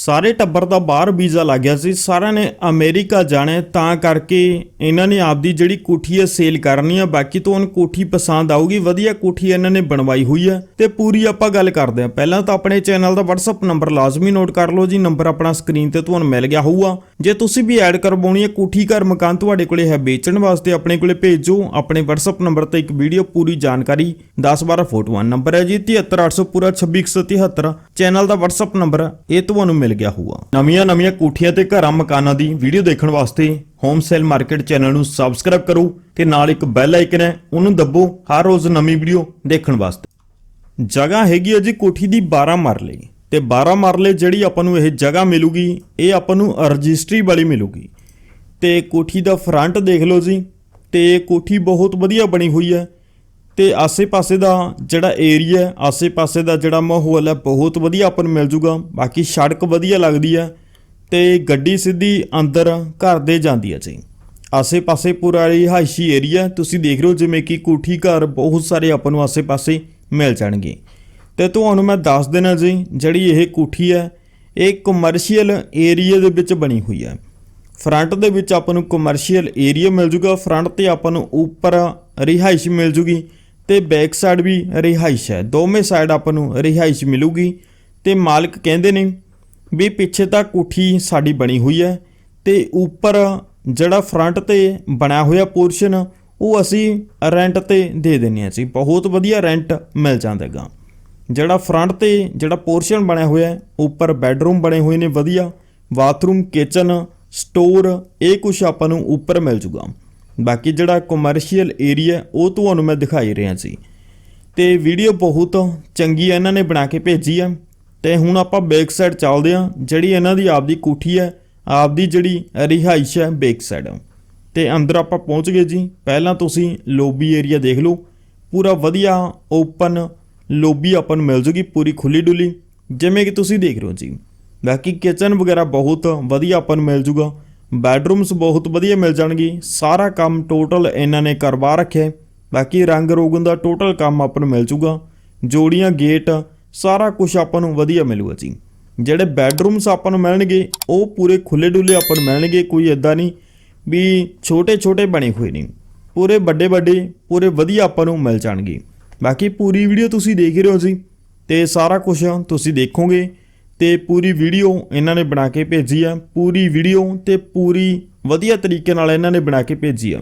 ਸਾਰੇ ਟੱਬਰ ਦਾ ਬਾਹਰ ਵੀਜ਼ਾ ਲੱਗ ਗਿਆ ਸੀ। ਸਾਰਿਆਂ ਨੇ ਅਮਰੀਕਾ ਜਾਣਾ ਤਾਂ ਕਰਕੇ ਇਹਨਾਂ ਨੇ ਆਪਦੀ ਜਿਹੜੀ ਕੋਠੀ ਹੈ ਸੇਲ ਕਰਨੀ ਆ ਬਾਕੀ ਤੁਹਾਨੂੰ ਕੋਠੀ ਪਸੰਦ ਆਊਗੀ, ਵਧੀਆ ਕੋਠੀ ਇਹਨਾਂ ਨੇ ਬਣਵਾਈ ਹੋਈ ਹੈ ਤੇ ਪੂਰੀ ਆਪਾਂ ਗੱਲ ਕਰਦੇ ਹਾਂ। ਪਹਿਲਾਂ ਤਾਂ ਆਪਣੇ ਚੈਨਲ ਦਾ WhatsApp ਨੰਬਰ ਲਾਜ਼ਮੀ ਨੋਟ ਕਰ ਲਓ ਜੀ, ਨੰਬਰ ਆਪਣਾ ਸਕਰੀਨ ਤੇ ਤੁਹਾਨੂੰ ਮਿਲ ਗਿਆ ਹੋਊਗਾ। ਜੇ ਤੁਸੀਂ ਵੀ ਐਡ ਕਰਵਾਉਣੀ ਹੈ, ਕੋਠੀ ਘਰ ਮਕਾਨ ਤੁਹਾਡੇ ਕੋਲੇ ਹੈ, ਵੇਚਣ ਵਾਸਤੇ ਆਪਣੇ ਕੋਲੇ ਭੇਜੋ। ਆਪਣੇ WhatsApp ਨੰਬਰ ਤੇ ਇੱਕ ਵੀਡੀਓ ਪੂਰੀ ਜਾਣਕਾਰੀ 10-12 ਫੋਟੋਆਂ। ਨੰਬਰ ਹੈ ਜੀ 73800 ਪੂਰਾ 26173 ਚੈਨਲ ਦਾ WhatsApp ਨੰਬਰ ਇਹ ਤੁਹਾਨੂੰ ਮਿਲ ਗਿਆ ਹੋਊਗਾ। ਨਵੀਆਂ ਨਵੀਆਂ ਕੋਠੀਆਂ ਤੇ ਘਰਾਂ ਮਕਾਨਾਂ ਦੀ ਵੀਡੀਓ ਦੇਖਣ ਵਾਸਤੇ ਹੋਮ ਸੇਲ ਮਾਰਕੀਟ ਚੈਨਲ ਨੂੰ ਸਬਸਕ੍ਰਾਈਬ ਕਰੋ ਤੇ ਨਾਲ ਇੱਕ ਬੈਲ ਆਈਕਨ ਹੈ, ਉਹਨੂੰ ਦੱਬੋ ਹਰ ਰੋਜ਼ ਨਵੀਂ ਵੀਡੀਓ ਦੇਖਣ ਵਾਸਤੇ। ਜਗ੍ਹਾ ਹੈਗੀ ਹੈ ਜੀ ਕੋਠੀ ਦੀ 12 ਮਰਲੇ। ਤੇ 12 ਮਰਲੇ ਜਿਹੜੀ ਆਪਾਂ ਨੂੰ ਇਹ ਜਗ੍ਹਾ ਮਿਲੂਗੀ, ਇਹ ਆਪਾਂ ਨੂੰ ਰਜਿਸਟਰੀ ਵਾਲੀ ਮਿਲੂਗੀ। ਤੇ ਕੋਠੀ ਦਾ ਫਰੰਟ ਦੇਖ ਲਓ ਜੀ। ਤੇ ਕੋਠੀ ਬਹੁਤ ਵਧੀਆ ਬਣੀ ਹੋਈ ਹੈ। ਤੇ ਆਸੇ-ਪਾਸੇ ਦਾ ਜਿਹੜਾ ਏਰੀਆ ਹੈ, ਆਸੇ-ਪਾਸੇ ਦਾ ਜਿਹੜਾ ਮਾਹੌਲ ਹੈ, ਬਹੁਤ ਵਧੀਆ ਆਪਾਂ ਨੂੰ ਮਿਲ ਜੂਗਾ। ਬਾਕੀ ਸੜਕ ਵਧੀਆ ਲੱਗਦੀ ਹੈ ਤੇ ਗੱਡੀ ਸਿੱਧੀ ਅੰਦਰ ਘਰ ਦੇ ਜਾਂਦੀ ਹੈ ਜੀ। ਆਸੇ-ਪਾਸੇ ਪੂਰਾ ਰਿਹਾਇਸ਼ੀ ਏਰੀਆ ਤੁਸੀਂ ਦੇਖ ਰਹੇ ਹੋ ਜਿਵੇਂ ਕਿ ਕੋਠੀ ਘਰ ਬਹੁਤ ਸਾਰੇ ਆਪਾਂ ਨੂੰ ਆਸੇ-ਪਾਸੇ ਮਿਲ ਜਾਣਗੇ। ਤੇ ਤੁਹਾਨੂੰ ਮੈਂ ਦੱਸ ਦੇਣਾ ਜੀ, ਜਿਹੜੀ ਇਹ ਕੋਠੀ ਹੈ, ਇਹ ਕਮਰਸ਼ੀਅਲ ਏਰੀਆ ਦੇ ਵਿੱਚ ਬਣੀ ਹੋਈ ਹੈ। ਫਰੰਟ ਦੇ ਵਿੱਚ ਆਪਾਂ ਨੂੰ ਕਮਰਸ਼ੀਅਲ ਏਰੀਆ ਮਿਲ ਜੂਗਾ। ਫਰੰਟ ਤੇ ਆਪਾਂ ਨੂੰ ਉੱਪਰ ਰਿਹਾਇਸ਼ ਮਿਲ ਜੂਗੀ। ਤੇ ਬੈਕ ਸਾਈਡ ਵੀ ਰਿਹਾਇਸ਼ ਹੈ। ਦੋਵੇਂ ਸਾਈਡ ਆਪਾਂ ਨੂੰ ਰਿਹਾਇਸ਼ ਮਿਲੂਗੀ ਤੇ ਮਾਲਕ ਕਹਿੰਦੇ ਨੇ ਵੀ ਪਿੱਛੇ ਤਾਂ ਕੋਠੀ ਸਾਡੀ ਬਣੀ ਹੋਈ ਹੈ ਤੇ ਉੱਪਰ ਜਿਹੜਾ ਫਰੰਟ ਤੇ ਬਣਿਆ ਹੋਇਆ ਪੋਰਸ਼ਨ ਉਹ ਅਸੀਂ ਰੈਂਟ ਤੇ ਦੇ ਦਿੰਨੇ ਆ ਜੀ ਬਹੁਤ ਵਧੀਆ ਰੈਂਟ ਮਿਲ ਜਾਂਦਾਗਾ। ਜਿਹੜਾ ਫਰੰਟ ਤੇ ਜਿਹੜਾ ਪੋਰਸ਼ਨ ਬਣਿਆ ਹੋਇਆ ਉੱਪਰ ਬੈੱਡਰੂਮ ਬਣੇ ਹੋਏ ਨੇ ਵਧੀਆ ਬਾਥਰੂਮ ਕਿਚਨ ਸਟੋਰ ਇਹ ਕੁਝ ਆਪਾਂ ਨੂੰ ਉੱਪਰ ਮਿਲ ਜੂਗਾ। ਬਾਕੀ ਜਿਹੜਾ ਕਮਰਸ਼ੀਅਲ ਏਰੀਆ ਉਹ ਤੁਹਾਨੂੰ ਮੈਂ ਦਿਖਾਈ ਰਿਹਾ ਸੀ। ਤੇ ਵੀਡੀਓ ਬਹੁਤ ਚੰਗੀ ਇਹਨਾਂ ਨੇ ਬਣਾ ਕੇ ਭੇਜੀ ਆ ਤੇ ਹੁਣ ਆਪਾਂ ਬੈਕ ਸਾਈਡ ਚੱਲਦੇ ਆ ਜਿਹੜੀ ਇਹਨਾਂ ਦੀ ਆਪਦੀ ਕੋਠੀ ਹੈ, ਆਪਦੀ ਜਿਹੜੀ ਰਿਹਾਇਸ਼ ਹੈ ਬੈਕ ਸਾਈਡ ਤੇ ਅੰਦਰ ਆਪਾਂ ਪਹੁੰਚ ਗਏ ਜੀ। ਪਹਿਲਾਂ ਤੁਸੀਂ ਲੋਬੀ ਏਰੀਆ ਦੇਖ ਲਓ। ਪੂਰਾ ਵਧੀਆ ਓਪਨ ਲੋਬੀ ਆਪਾਂ ਨੂੰ ਮਿਲ ਜੂਗੀ, ਪੂਰੀ ਖੁੱਲੀ ਡੁੱਲੀ। ਜਿਵੇਂ ਕਿ ਤੁਸੀਂ ਦੇਖ ਰਹੇ ਹੋ ਜੀ। ਬਾਕੀ ਕਿਚਨ ਵਗੈਰਾ ਬਹੁਤ ਵਧੀਆ ਆਪਾਂ ਨੂੰ ਮਿਲ ਜੂਗਾ। ਬੈਡਰੂਮਸ ਬਹੁਤ ਵਧੀਆ ਮਿਲ ਜਾਣਗੇ। ਸਾਰਾ ਕੰਮ ਟੋਟਲ ਇਹਨਾਂ ਨੇ ਕਰਵਾ ਰੱਖਿਆ ਬਾਕੀ ਰੰਗ ਰੋਗਨ ਦਾ ਟੋਟਲ ਕੰਮ ਆਪਾਂ ਨੂੰ ਮਿਲ ਜੂਗਾ। ਜੋੜੀਆਂ, ਗੇਟ, ਸਾਰਾ ਕੁਝ ਆਪਾਂ ਨੂੰ ਵਧੀਆ ਮਿਲੂਗਾ ਜੀ। ਜਿਹੜੇ ਬੈਡਰੂਮਸ ਆਪਾਂ ਨੂੰ ਮਿਲਣਗੇ, ਉਹ ਪੂਰੇ ਖੁੱਲੇ ਡੁੱਲੇ ਆਪਾਂ ਨੂੰ ਮਿਲਣਗੇ, ਕੋਈ ਇਦਾਂ ਨਹੀਂ ਵੀ ਛੋਟੇ ਛੋਟੇ ਬਣੇ ਹੋਏ ਨਹੀਂ ਪੂਰੇ ਵੱਡੇ ਵੱਡੇ ਪੂਰੇ ਵਧੀਆ ਆਪਾਂ ਨੂੰ ਮਿਲ ਜਾਣਗੇ। ਬਾਕੀ ਪੂਰੀ ਵੀਡੀਓ ਤੁਸੀਂ ਦੇਖ ਰਹੇ ਹੋ ਜੀ, ਤੇ ਸਾਰਾ ਕੁਝ ਤੁਸੀਂ ਦੇਖੋਗੇ। ਤੇ ਪੂਰੀ ਵੀਡੀਓ ਇਹਨਾਂ ਨੇ ਬਣਾ ਕੇ ਭੇਜੀ ਆ। ਪੂਰੀ ਵੀਡੀਓ ਤੇ ਪੂਰੀ ਵਧੀਆ ਤਰੀਕੇ ਨਾਲ ਇਹਨਾਂ ਨੇ ਬਣਾ ਕੇ ਭੇਜੀ ਆ।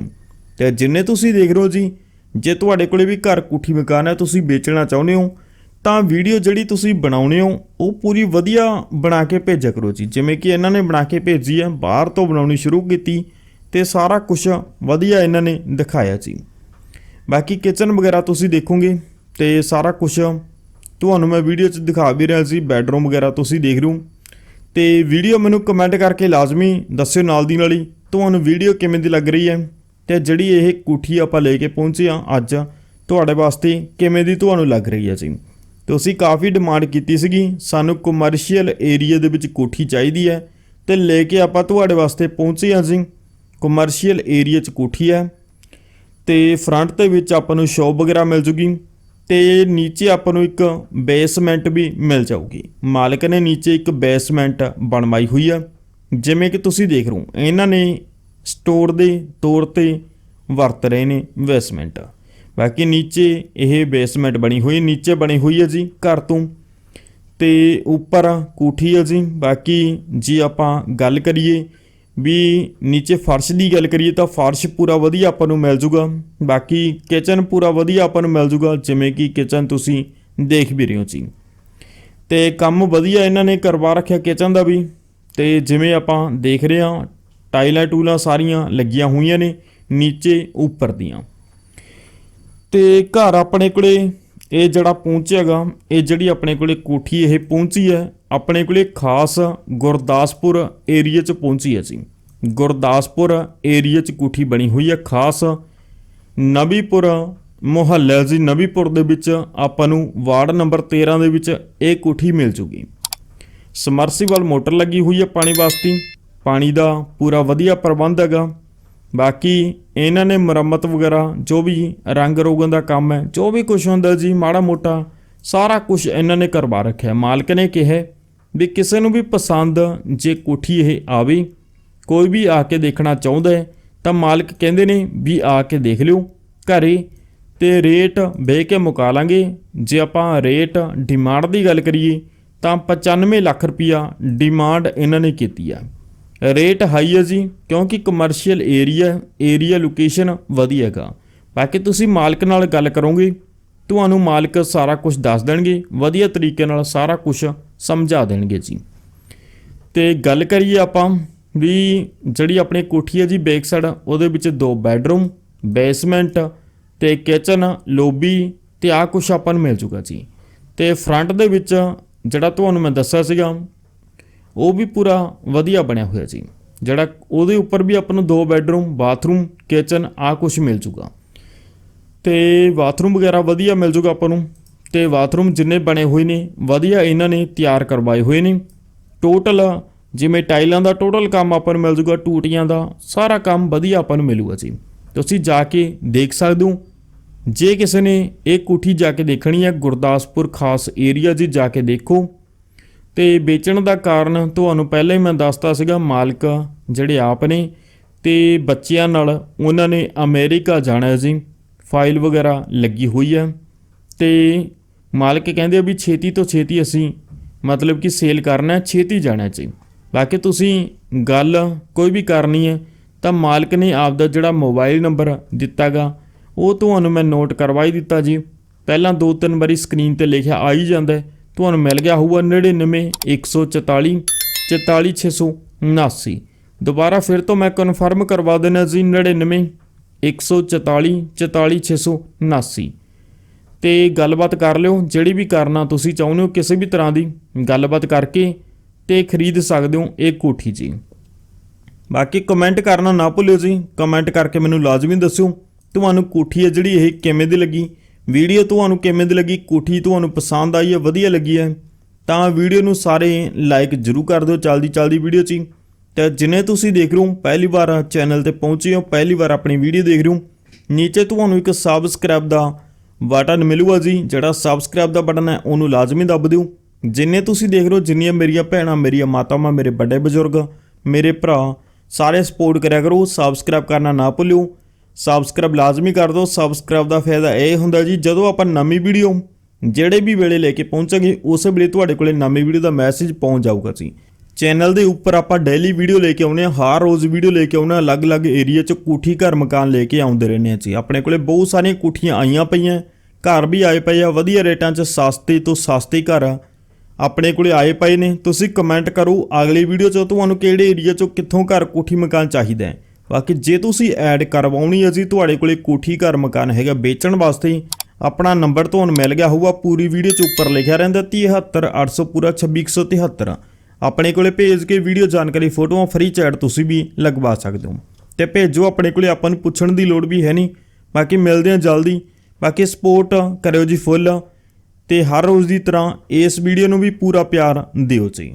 ਤੇ ਜਿੰਨੇ ਤੁਸੀਂ ਦੇਖ ਰਹੇ ਹੋ ਜੀ, ਜੇ ਤੁਹਾਡੇ ਕੋਲੇ ਵੀ ਘਰ ਕੋਠੀ ਮਕਾਨ ਹੈ, ਤੁਸੀਂ ਵੇਚਣਾ ਚਾਹੁੰਦੇ ਹੋ, ਤਾਂ ਵੀਡੀਓ ਜਿਹੜੀ ਤੁਸੀਂ ਬਣਾਉਣੇ ਹੋ, ਉਹ ਪੂਰੀ ਵਧੀਆ ਬਣਾ ਕੇ ਭੇਜਿਆ ਕਰੋ ਜੀ। ਜਿਵੇਂ ਕਿ ਇਹਨਾਂ ਨੇ ਬਣਾ ਕੇ ਭੇਜੀ ਹੈ ਬਾਹਰ ਤੋਂ ਬਣਾਉਣੀ ਸ਼ੁਰੂ ਕੀਤੀ ਤੇ ਸਾਰਾ ਕੁਝ ਵਧੀਆ ਇਹਨਾਂ ਨੇ ਦਿਖਾਇਆ ਜੀ। ਬਾਕੀ ਕਿਚਨ ਵਗੈਰਾ ਤੁਸੀਂ ਦੇਖੋਗੇ ਤੇ ਸਾਰਾ ਕੁਝ ਤੁਹਾਨੂੰ ਮੈਂ ਵੀਡੀਓ 'ਚ ਦਿਖਾ ਵੀ ਰਿਹਾ ਸੀ ਬੈਡਰੂਮ ਵਗੈਰਾ ਤੁਸੀਂ ਦੇਖ ਰਹੇ ਹੋ। ਤੇ ਵੀਡੀਓ ਮੈਨੂੰ ਕਮੈਂਟ ਕਰਕੇ ਲਾਜ਼ਮੀ ਦੱਸਿਓ ਨਾਲ ਦੀ ਨਾਲ ਹੀ, ਤੁਹਾਨੂੰ ਵੀਡੀਓ ਕਿਵੇਂ ਦੀ ਲੱਗ ਰਹੀ ਹੈ ਤੇ ਜਿਹੜੀ ਇਹ ਕੋਠੀ ਆਪਾਂ ਲੈ ਕੇ ਪਹੁੰਚੇ ਆ ਅੱਜ, ਤੁਹਾਡੇ ਵਾਸਤੇ ਕਿਵੇਂ ਦੀ ਤੁਹਾਨੂੰ ਲੱਗ ਰਹੀ ਹੈ ਜੀ। ਤੁਸੀਂ ਕਾਫੀ ਡਿਮਾਂਡ ਕੀਤੀ ਸੀਗੀ, ਸਾਨੂੰ ਕਮਰਸ਼ੀਅਲ ਏਰੀਆ ਦੇ ਵਿੱਚ ਕੋਠੀ ਚਾਹੀਦੀ ਹੈ ਤੇ ਲੈ ਕੇ ਆਪਾਂ ਤੁਹਾਡੇ ਵਾਸਤੇ ਪਹੁੰਚੇ ਹਾਂ ਜੀ। ਕਮਰਸ਼ੀਅਲ ਏਰੀਆ 'ਚ ਕੋਠੀ ਹੈ ਤੇ ਫਰੰਟ ਦੇ ਵਿੱਚ ਆਪਾਂ ਨੂੰ ਸ਼ੋਪ ਵਗੈਰਾ ਮਿਲ ਜੂਗੀ। ਤੇ ਨੀਚੇ ਆਪਾਂ ਨੂੰ ਇੱਕ ਬੇਸਮੈਂਟ ਵੀ ਮਿਲ ਜਾਊਗੀ। ਮਾਲਕ ਨੇ ਨੀਚੇ ਇੱਕ ਬੇਸਮੈਂਟ ਬਣਵਾਈ ਹੋਈ ਆ। ਜਿਵੇਂ ਕਿ ਤੁਸੀਂ ਦੇਖ ਰਹੇ ਹੋ, ਇਹਨਾਂ ਨੇ ਸਟੋਰ ਦੇ ਤੌਰ ਤੇ ਵਰਤ ਰਹੇ ਨੇ ਬੇਸਮੈਂਟ ਬਾਕੀ ਨੀਚੇ ਇਹ ਬੇਸਮੈਂਟ ਬਣੀ ਹੋਈ ਨੀਚੇ ਬਣੀ ਹੋਈ ਹੈ ਜੀ ਘਰ ਤੋਂ। ਤੇ ਉੱਪਰ ਕੋਠੀ ਹੈ ਜੀ। ਬਾਕੀ ਜੀ ਆਪਾਂ ਗੱਲ ਕਰੀਏ ਵੀ ਨੀਚੇ ਫਰਸ਼ ਦੀ ਗੱਲ ਕਰੀਏ ਤਾਂ ਫਰਸ਼ ਪੂਰਾ ਵਧੀਆ ਆਪਾਂ ਨੂੰ ਮਿਲ ਜੂਗਾ। ਬਾਕੀ ਕਿਚਨ ਪੂਰਾ ਵਧੀਆ ਆਪਾਂ ਨੂੰ ਮਿਲ ਜੂਗਾ, ਜਿਵੇਂ ਕਿ ਕਿਚਨ ਤੁਸੀਂ ਦੇਖ ਵੀ ਰਹੇ ਹੋ ਜੀ। ਤੇ ਕੰਮ ਵਧੀਆ ਇਹਨਾਂ ਨੇ ਕਰਵਾ ਰੱਖਿਆ ਕਿਚਨ ਦਾ ਵੀ। ਤੇ ਜਿਵੇਂ ਆਪਾਂ ਦੇਖ ਰਹੇ ਹਾਂ, ਟਾਈਲਾਂ ਟੂਲਾਂ ਸਾਰੀਆਂ ਲੱਗੀਆਂ ਹੋਈਆਂ ਨੇ ਨੀਚੇ ਉੱਪਰ ਦੀਆਂ। ਤੇ ਘਰ ਆਪਣੇ ਕੋਲੇ ਇਹ ਜਿਹੜਾ ਪਹੁੰਚਿਆਗਾ ਇਹ ਜਿਹੜੀ ਆਪਣੇ ਕੋਲੇ ਕੋਠੀ ਇਹ ਪਹੁੰਚੀ ਹੈ, ਆਪਣੇ ਕੋਲੇ ਖਾਸ ਗੁਰਦਾਸਪੁਰ ਏਰੀਆ 'ਚ ਪਹੁੰਚੀ ਹੈ ਜੀ। ਗੁਰਦਾਸਪੁਰ ਏਰੀਆ 'ਚ ਕੋਠੀ ਬਣੀ ਹੋਈ ਹੈ ਖਾਸ। ਨਬੀਪੁਰ ਮੁਹੱਲਾ ਜੀ ਨਬੀਪੁਰ ਦੇ ਵਿੱਚ ਆਪਾਂ ਨੂੰ ਵਾਰਡ ਨੰਬਰ 13 ਦੇ ਵਿੱਚ ਇਹ ਕੋਠੀ ਮਿਲ ਜੂਗੀ। ਸਮਰਸੀਬਲ ਮੋਟਰ ਲੱਗੀ ਹੋਈ ਹੈ ਪਾਣੀ ਵਾਸਤੇ। ਪਾਣੀ ਦਾ ਪੂਰਾ ਵਧੀਆ ਪ੍ਰਬੰਧ ਹੈਗਾ। ਬਾਕੀ ਇਹਨਾਂ ਨੇ ਮੁਰੰਮਤ ਵਗੈਰਾ, ਜੋ ਵੀ ਰੰਗ ਰੋਗਨ ਦਾ ਕੰਮ ਹੈ, ਜੋ ਵੀ ਕੁਝ ਹੁੰਦਾ ਜੀ, ਮਾੜਾ ਮੋਟਾ, ਸਾਰਾ ਕੁਝ ਇਹਨਾਂ ਨੇ ਕਰਵਾ ਰੱਖਿਆ। ਮਾਲਕ ਨੇ ਕਿਹਾ ਵੀ ਕਿਸੇ ਨੂੰ ਵੀ ਪਸੰਦ ਜੇ ਕੋਠੀ ਇਹ ਆਵੇ, ਕੋਈ ਵੀ ਆ ਕੇ ਦੇਖਣਾ ਚਾਹੁੰਦਾ ਹੈ, ਤਾਂ ਮਾਲਕ ਕਹਿੰਦੇ ਨੇ ਵੀ ਆ ਕੇ ਦੇਖ ਲਿਓ, ਘਰੇ ਤੇ ਰੇਟ ਬਹਿ ਕੇ ਮੁਕਾ ਲਾਂਗੇ। ਜੇ ਆਪਾਂ ਰੇਟ ਡਿਮਾਂਡ ਦੀ ਗੱਲ ਕਰੀਏ, ਤਾਂ 95 ਲੱਖ ਰੁਪਇਆ ਡਿਮਾਂਡ ਇਹਨਾਂ ਨੇ ਕੀਤੀ ਆ। ਰੇਟ ਹਾਈ ਹੈ ਜੀ, ਕਿਉਂਕਿ ਕਮਰਸ਼ੀਅਲ ਏਰੀਆ ਏਰੀਆ ਲੋਕੇਸ਼ਨ ਵਧੀਆ ਹੈਗਾ। ਬਾਕੀ ਤੁਸੀਂ ਮਾਲਕ ਨਾਲ ਗੱਲ ਕਰੋਗੇ, ਤੁਹਾਨੂੰ ਮਾਲਕ ਸਾਰਾ ਕੁਝ ਦੱਸ ਦੇਣਗੇ, ਵਧੀਆ ਤਰੀਕੇ ਨਾਲ ਸਾਰਾ ਕੁਝ ਸਮਝਾ ਦੇਣਗੇ ਜੀ। ਤੇ ਗੱਲ ਕਰੀਏ ਆਪਾਂ ਵੀ ਜਿਹੜੀ ਆਪਣੀ ਕੋਠੀ ਹੈ ਜੀ ਬੈਕ ਸਾਈਡ ਉਹਦੇ ਵਿੱਚ ਦੋ ਬੈੱਡਰੂਮ ਬੇਸਮੈਂਟ ਤੇ ਕਿਚਨ ਲੋਬੀ ਤੇ ਆ ਕੁਝ ਆਪਾਂ ਨੂੰ ਮਿਲ ਜੂਗਾ ਜੀ। ਤੇ ਫਰੰਟ ਦੇ ਵਿੱਚ ਜਿਹੜਾ ਤੁਹਾਨੂੰ ਮੈਂ ਦੱਸਿਆ ਸੀਗਾ ਉਹ ਵੀ ਪੂਰਾ ਵਧੀਆ ਬਣਿਆ ਹੋਇਆ ਜੀ ਜਿਹੜਾ ਉਹਦੇ ਉੱਪਰ ਵੀ ਆਪਾਂ ਨੂੰ ਦੋ ਬੈੱਡਰੂਮ ਬਾਥਰੂਮ ਕਿਚਨ ਆ ਕੁਝ ਮਿਲ ਜੂਗਾ। ਤੇ ਬਾਥਰੂਮ ਵਗੈਰਾ ਵਧੀਆ ਮਿਲ ਜੂਗਾ ਆਪਾਂ ਨੂੰ, ਤੇ ਬਾਥਰੂਮ ਜਿੰਨੇ ਬਣੇ ਹੋਏ ਨੇ, ਵਧੀਆ ਇਹਨਾਂ ਨੇ ਤਿਆਰ ਕਰਵਾਏ ਹੋਏ ਨੇ। ਟੋਟਲ ਜਿਵੇਂ ਟਾਈਲਾਂ ਦਾ ਟੋਟਲ ਕੰਮ ਆਪਾਂ ਨੂੰ ਮਿਲ ਜੂਗਾ, ਟੂਟੀਆਂ ਦਾ, ਸਾਰਾ ਕੰਮ ਵਧੀਆ ਆਪਾਂ ਨੂੰ ਮਿਲੂਗਾ ਜੀ। ਤੁਸੀਂ ਜਾ ਕੇ ਦੇਖ ਸਕਦੇ ਹੋ, ਜੇ ਕਿਸੇ ਨੇ ਇਹ ਕੋਠੀ ਜਾ ਕੇ ਦੇਖਣੀ ਹੈ ਗੁਰਦਾਸਪੁਰ ਖਾਸ ਏਰੀਆ ਜੀ ਜਾ ਕੇ ਦੇਖੋ। ਤੇ ਵੇਚਣ ਦਾ ਕਾਰਨ ਤੁਹਾਨੂੰ ਪਹਿਲਾਂ ਹੀ ਮੈਂ ਦੱਸਤਾ ਸੀਗਾ ਮਾਲਕ ਜਿਹੜੇ ਆਪ ਨੇ ਤੇ ਬੱਚਿਆਂ ਨਾਲ ਉਹਨਾਂ ਨੇ ਅਮਰੀਕਾ ਜਾਣਾ ਹੈ ਜੀ ਫਾਈਲ ਵਗੈਰਾ ਲੱਗੀ ਹੋਈ ਹੈ ਤੇ ਮਾਲਕ ਕਹਿੰਦੇ ਵੀ ਛੇਤੀ ਤੋਂ ਛੇਤੀ ਅਸੀਂ ਮਤਲਬ ਕਿ ਸੇਲ ਕਰਨਾ ਹੈ, ਛੇਤੀ ਜਾਣਾ ਚਾਹੀਦਾ ਬਾਕੀ ਤੁਸੀਂ ਗੱਲ ਕੋਈ ਵੀ ਕਰਨੀ ਹੈ ਤਾਂ ਮਾਲਕ ਨੇ ਆਪਦਾ ਜਿਹੜਾ ਮੋਬਾਈਲ ਨੰਬਰ ਦਿੱਤਾਗਾ, ਉਹ ਤੁਹਾਨੂੰ ਮੈਂ ਨੋਟ ਕਰਵਾਈ ਦਿੱਤਾ ਜੀ। ਪਹਿਲਾਂ ਦੋ ਤਿੰਨ ਵਾਰੀ ਸਕਰੀਨ ਤੇ ਲਿਖਿਆ ਆ ਹੀ ਜਾਂਦਾ ਤੁਹਾਨੂੰ ਮਿਲ ਗਿਆ ਹੋਊਗਾ 99 144 44679 ਦੁਬਾਰਾ ਫਿਰ ਤੋਂ ਮੈਂ ਕਨਫਰਮ ਕਰਵਾ ਦੇਣਾ ਜੀ 99 144 44679 ਤੇ ਗੱਲਬਾਤ ਕਰ ਲਿਓ, ਜਿਹੜੀ ਵੀ ਕਰਨਾ ਤੁਸੀਂ ਚਾਹੁੰਦੇ ਹੋ ਕਿਸੇ ਵੀ ਤਰ੍ਹਾਂ ਦੀ, ਗੱਲਬਾਤ ਕਰਕੇ ਤੇ ਖਰੀਦ ਸਕਦੇ ਹੋ ਇਹ ਕੋਠੀ ਜੀ। ਬਾਕੀ ਕਮੈਂਟ ਕਰਨਾ ਨਾ ਭੁੱਲਿਓ ਜੀ ਕਮੈਂਟ ਕਰਕੇ ਮੈਨੂੰ ਲਾਜ਼ਮੀ ਦੱਸਿਓ, ਤੁਹਾਨੂੰ ਕੋਠੀ ਹੈ ਜਿਹੜੀ ਇਹ ਕਿਵੇਂ ਦੀ ਲੱਗੀ? ਵੀਡੀਓ ਤੁਹਾਨੂੰ ਕਿਵੇਂ ਦੀ ਲੱਗੀ, ਕੋਠੀ ਤੁਹਾਨੂੰ ਪਸੰਦ ਆਈ ਹੈ ਵਧੀਆ ਲੱਗੀ ਹੈ, ਤਾਂ ਵੀਡੀਓ ਨੂੰ ਸਾਰੇ ਲਾਈਕ ਜ਼ਰੂਰ ਕਰ ਦਿਓ ਚਲਦੀ ਚਲਦੀ ਵੀਡੀਓ 'ਚ ਹੀ। ਤੇ ਜਿਨੇ ਤੁਸੀਂ ਦੇਖ ਰਹੇ ਹੋ, ਪਹਿਲੀ ਵਾਰ ਚੈਨਲ ਤੇ ਪਹੁੰਚੇ ਹੋ, ਪਹਿਲੀ ਵਾਰ ਆਪਣੀ ਵੀਡੀਓ ਦੇਖ ਰਹੇ ਹੋ, ਨੀਚੇ ਤੁਹਾਨੂੰ ਇੱਕ ਸਬਸਕ੍ਰਾਈਬ ਦਾ ਬਟਨ ਮਿਲੂਗਾ ਜੀ, ਜਿਹੜਾ ਸਬਸਕ੍ਰਾਈਬ ਦਾ ਬਟਨ ਹੈ, ਉਹਨੂੰ ਲਾਜ਼ਮੀ ਦੱਬ ਦਿਓ ਜਿੰਨੇ ਤੁਸੀਂ ਦੇਖ ਰਹੇ ਹੋ, ਜਿੰਨੀਆਂ ਮੇਰੀਆਂ ਭੈਣਾਂ, ਮੇਰੀਆਂ ਮਾਤਾਵਾਂ, ਮੇਰੇ ਵੱਡੇ ਬਜ਼ੁਰਗ, ਮੇਰੇ ਭਰਾ, ਸਾਰੇ ਸਪੋਰਟ ਕਰਿਆ ਕਰੋ ਸਬਸਕ੍ਰਾਈਬ ਕਰਨਾ ਨਾ ਭੁੱਲਿਓ ਸਬਸਕ੍ਰਾਈਬ ਲਾਜ਼ਮੀ ਕਰ ਦਿਓ। ਸਬਸਕ੍ਰਾਈਬ ਦਾ ਫਾਇਦਾ ਇਹ ਹੁੰਦਾ ਜੀ, ਜਦੋਂ ਆਪਾਂ ਨਵੀਂ ਵੀਡੀਓ ਜਿਹੜੇ ਵੀ ਵੇਲੇ ਲੈ ਕੇ ਪਹੁੰਚਾਂਗੇ, ਉਸੇ ਵੇਲੇ ਤੁਹਾਡੇ ਕੋਲੇ ਨਵੀਂ ਵੀਡੀਓ ਦਾ ਮੈਸੇਜ ਪਹੁੰਚ ਜਾਊਗਾ ਜੀ। ਚੈਨਲ ਦੇ ਉੱਪਰ ਆਪਾਂ ਡੇਲੀ ਵੀਡੀਓ ਲੈ ਕੇ ਆਉਂਦੇ ਹਾਂ, ਹਰ ਰੋਜ਼ ਵੀਡੀਓ ਲੈ ਕੇ ਆਉਂਦੇ ਹਾਂ, ਅਲੱਗ-ਅਲੱਗ ਏਰੀਆ 'ਚ ਕੋਠੀ ਘਰ ਮਕਾਨ ਲੈ ਕੇ ਆਉਂਦੇ ਰਹਿੰਦੇ ਹਾਂ ਜੀ। ਆਪਣੇ ਕੋਲੇ ਬਹੁਤ ਸਾਰੀਆਂ ਕੋਠੀਆਂ ਆਈਆਂ ਪਈਆਂ, ਘਰ ਵੀ ਆਏ ਪਏ ਆ, ਵਧੀਆ ਰੇਟਾਂ 'ਚ ਸਸਤੇ ਤੋਂ ਸਸਤੇ ਘਰ ਆ। ਆਪਣੇ ਕੋਲੇ ਆਏ ਪਏ ਨੇ, ਤੁਸੀਂ ਕਮੈਂਟ ਕਰੋ, ਅਗਲੀ ਵੀਡੀਓ 'ਚ ਤੁਹਾਨੂੰ ਕਿਹੜੇ ਏਰੀਆ 'ਚੋਂ ਕਿੱਥੋਂ ਘਰ ਕੋਠੀ ਮਕਾਨ ਚਾਹੀਦਾ ਹੈ। ਬਾਕੀ ਜੇ ਤੁਸੀਂ ਐਡ ਕਰਵਾਉਣੀ ਹੈ ਜੀ, ਤੁਹਾਡੇ ਕੋਲੇ ਕੋਠੀ ਘਰ ਮਕਾਨ ਹੈਗਾ, ਵੇਚਣ ਵਾਸਤੇ ਆਪਣਾ ਨੰਬਰ ਤੁਹਾਨੂੰ ਮਿਲ ਗਿਆ ਹੋਊਗਾ, ਪੂਰੀ ਵੀਡੀਓ 'ਚ ਉੱਪਰ ਲਿਖਿਆ ਰਹਿੰਦਾ 73800 ਪੂਰਾ 26173 ਆਪਣੇ ਕੋਲੇ ਭੇਜ ਕੇ ਵੀਡੀਓ ਜਾਣਕਾਰੀ, ਫੋਟੋਆਂ ਫ੍ਰੀ ਚੈਟ ਤੁਸੀਂ ਵੀ ਲਗਵਾ ਸਕਦੇ ਹੋ। ਤੇ ਭੇਜੋ, ਆਪਣੇ ਕੋਲੇ ਆਪਾਂ ਨੂੰ ਪੁੱਛਣ ਦੀ ਲੋੜ ਵੀ ਹੈ ਨਹੀਂ। ਬਾਕੀ ਮਿਲਦੇ ਹਾਂ ਜਲਦੀ। ਬਾਕੀ ਸਪੋਰਟ ਕਰਿਓ ਜੀ ਫੁੱਲ ਤੇ ਹਰ ਰੋਜ਼ ਦੀ ਤਰ੍ਹਾਂ ਇਸ ਵੀਡੀਓ ਨੂੰ ਵੀ ਪੂਰਾ ਪਿਆਰ ਦਿਓ ਜੀ।